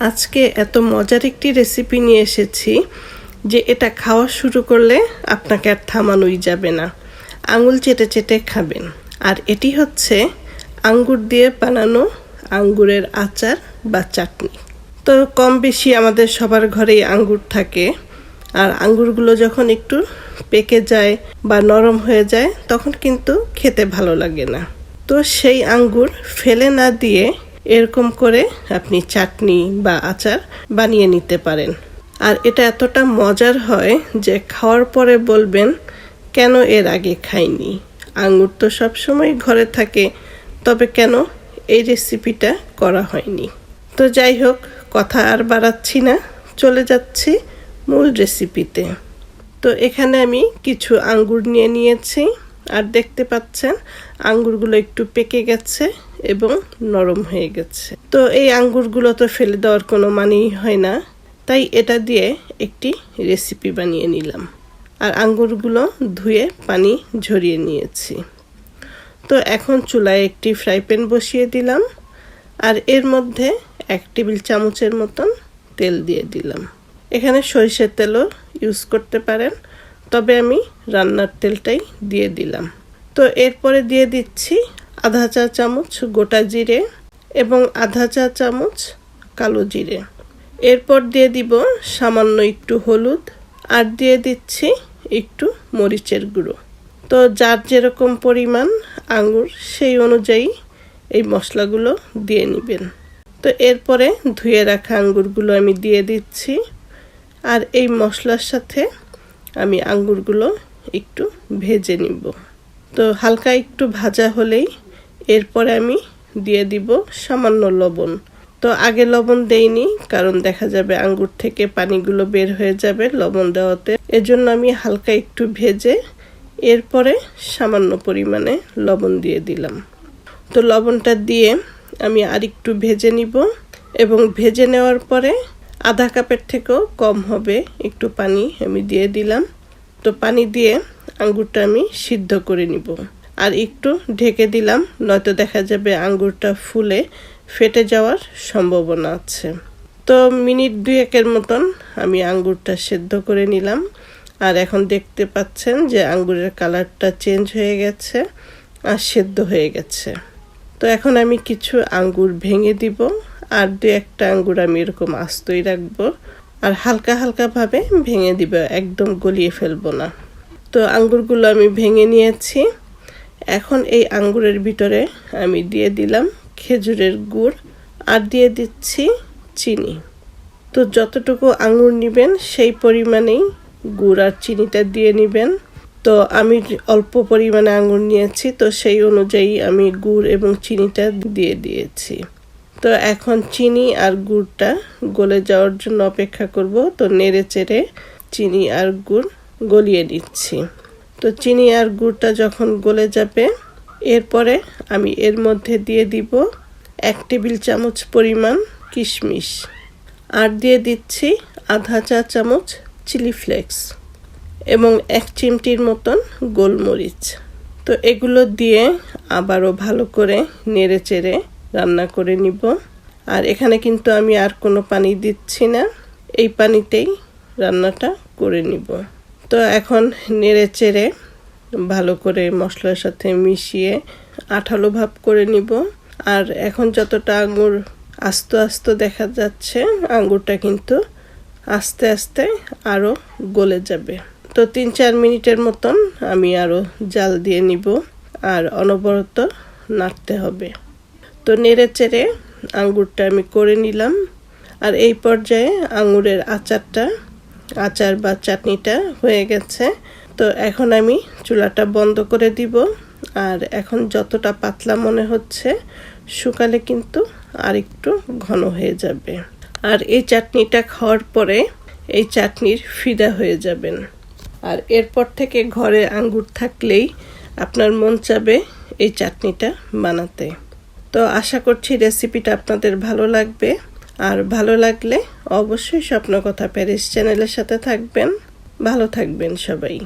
আজকে এত মজার একটি রেসিপি নিয়ে এসেছি যে এটা খাওয়া শুরু করলে আপনাকে আর থামানোই যাবে না। আঙুল চেটে চেটে খাবেন। আর এটি হচ্ছে আঙ্গুর দিয়ে বানানো আঙ্গুরের আচার বা চাটনি। তো কম বেশি আমাদের সবার ঘরেই আঙ্গুর থাকে। আর আঙ্গুরগুলো যখন একটু পেকে যায় বা নরম হয়ে যায়, তখন কিন্তু খেতে ভালো লাগে না। তো সেই আঙ্গুর ফেলে না দিয়ে এরকম করে আপনি চাটনি বা আচার বানিয়ে নিতে পারেন। আর এটা এতটা মজার হয় যে খাওয়ার পরে বলবেন, কেন এর আগে খাইনি? আঙ্গুর তো সবসময় ঘরে থাকে, তবে কেন এই রেসিপিটা করা হয়নি? তো যাই হোক, কথা আর বাড়াচ্ছি না, চলে যাচ্ছি মূল রেসিপিতে তো এখানে আমি কিছু আঙ্গুর নিয়ে নিয়েছি। আর দেখতে পাচ্ছেন, আঙ্গুরগুলো একটু পেকে গেছে এবং নরম হয়ে গেছে। তো এই আঙ্গুরগুলো তো ফেলে দেওয়ার কোনো মানেই হয় না। তাই এটা দিয়ে একটি রেসিপি বানিয়ে নিলাম। আর আঙ্গুরগুলো ধুয়ে পানি ঝরিয়ে নিয়েছি। তো এখন চুলায় একটি ফ্রাই প্যান বসিয়ে দিলাম। আর এর মধ্যে এক টেবিল চামচের মতন তেল দিয়ে দিলাম। এখানে সরিষার তেলও ইউজ করতে পারেন। তবে আমি রান্নার তেলটাই দিয়ে দিলাম। তো এরপরে দিয়ে দিচ্ছি আধা চা চামচ গোটা জিরে এবং আধা চা চামচ কালো জিরে। এরপর দিয়ে দিব সামান্য একটু হলুদ আর দিয়ে দিচ্ছি একটু মরিচের গুঁড়ো। তো যার যেরকম পরিমাণ আঙুর, সেই অনুযায়ী এই মশলাগুলো দিয়ে নেবেন। তো এরপরে ধুয়ে রাখা আঙ্গুরগুলো আমি দিয়ে দিচ্ছি। আর এই মশলার সাথে আমি আঙ্গুরগুলো একটু ভেজে নিব। তো হালকা একটু ভাজা হলেই এরপরে আমি দিয়ে দিব সামান্য লবণ। তো আগে লবণ দেইনি, কারণ দেখা যাবে আঙ্গুর থেকে পানিগুলো বের হয়ে যাবে লবণ দেওয়াতে। এজন্য আমি হালকা একটু ভেজে এরপরে সামান্য পরিমাণে লবণ দিয়ে দিলাম। তো লবণটা দিয়ে আমি আর একটু ভেজে নিব এবং ভেজে নেওয়ার পরে আধা কাপের থেকেও কম হবে। একটু পানি আমি দিয়ে দিলাম। তো পানি দিয়ে আঙ্গুরটা আমি সিদ্ধ করে নিব। আর একটু ঢেকে দিলাম, নয়তো দেখা যাবে আঙ্গুরটা ফুলে ফেটে যাওয়ার সম্ভাবনা আছে। তো মিনিট দুয়েকের মতন আমি আঙ্গুরটা সেদ্ধ করে নিলাম। আর এখন দেখতে পাচ্ছেন যে আঙ্গুরের কালারটা চেঞ্জ হয়ে গেছে আর সেদ্ধ হয়ে গেছে। তো এখন আমি কিছু আঙ্গুর ভেঙে দিব আর দু একটা আঙ্গুর আমি এরকম আস্তই রাখব আর হালকা হালকাভাবে ভেঙে দিব, একদম গলিয়ে ফেলব না। তো আঙ্গুরগুলো আমি ভেঙে নিয়েছি। এখন এই আঙ্গুরের ভিতরে আমি দিয়ে দিলাম খেজুরের গুড় আর দিয়ে দিচ্ছি চিনি। তো যতটুকু আঙুর নেবেন সেই পরিমাণেই গুড় আর চিনিটা দিয়ে নেবেন। তো আমি অল্প পরিমাণে আঙুর নিয়েছি, তো সেই অনুযায়ী আমি গুড় এবং চিনিটা দিয়ে দিয়েছি। তো এখন চিনি আর গুড়টা গলে যাওয়ার জন্য অপেক্ষা করব, তো নেড়ে চেড়ে চিনি আর গুড় গলিয়ে নিচ্ছি। তো চিনি আর গুড়টা যখন গলে যাবে, এরপরে আমি এর মধ্যে দিয়ে দিব এক টেবিল চামচ পরিমাণ কিশমিশ। আর দিয়ে দিচ্ছি আধা চা চামচ চিলি ফ্লেক্স। এবং এক চিমটির মতন গোলমরিচ। তো এগুলো দিয়ে আবারও ভালো করে নেড়ে চেড়ে রান্না করে নিব। আর এখানে কিন্তু আমি আর কোনো পানি দিচ্ছি না। এই পানিতেই রান্নাটা করে নিব। তো এখন নেড়ে চেড়ে ভালো করে মশলার সাথে মিশিয়ে আঠালো ভাব করে নিব। আর এখন যতটা আঙুর আস্তে আস্তে দেখা যাচ্ছে আঙ্গুরটা কিন্তু আস্তে আস্তে আরও গলে যাবে। তো তিন চার মিনিটের মতন আমি আরও জাল দিয়ে নিব আর অনবরত নাড়তে হবে। তো নেড়ে চেড়ে আঙ্গুরটা আমি করে নিলাম। আর এই পর্যায়ে আঙুরের আচারটা, আচার বা চাটনিটা হয়ে গেছে। তো এখন আমি চুলাটা বন্ধ করে দিব। আর এখন যতটা পাতলা মনে হচ্ছে, শুকালে কিন্তু আর একটু ঘন হয়ে যাবে। আর এই চাটনিটা খাওয়ার পরে এই চাটনির ফিদা হয়ে যাবেন। আর এরপর থেকে ঘরে আঙ্গুর থাকলেই আপনার মন চাবে এই চাটনিটা বানাতে। তো আশা করছি রেসিপিটা আপনাদের ভালো লাগবে। আর ভালো লাগলে অবশ্যই স্বপ্ন কথা প্যারিস চ্যানেলের সাথে থাকবেন। ভালো থাকবেন সবাই।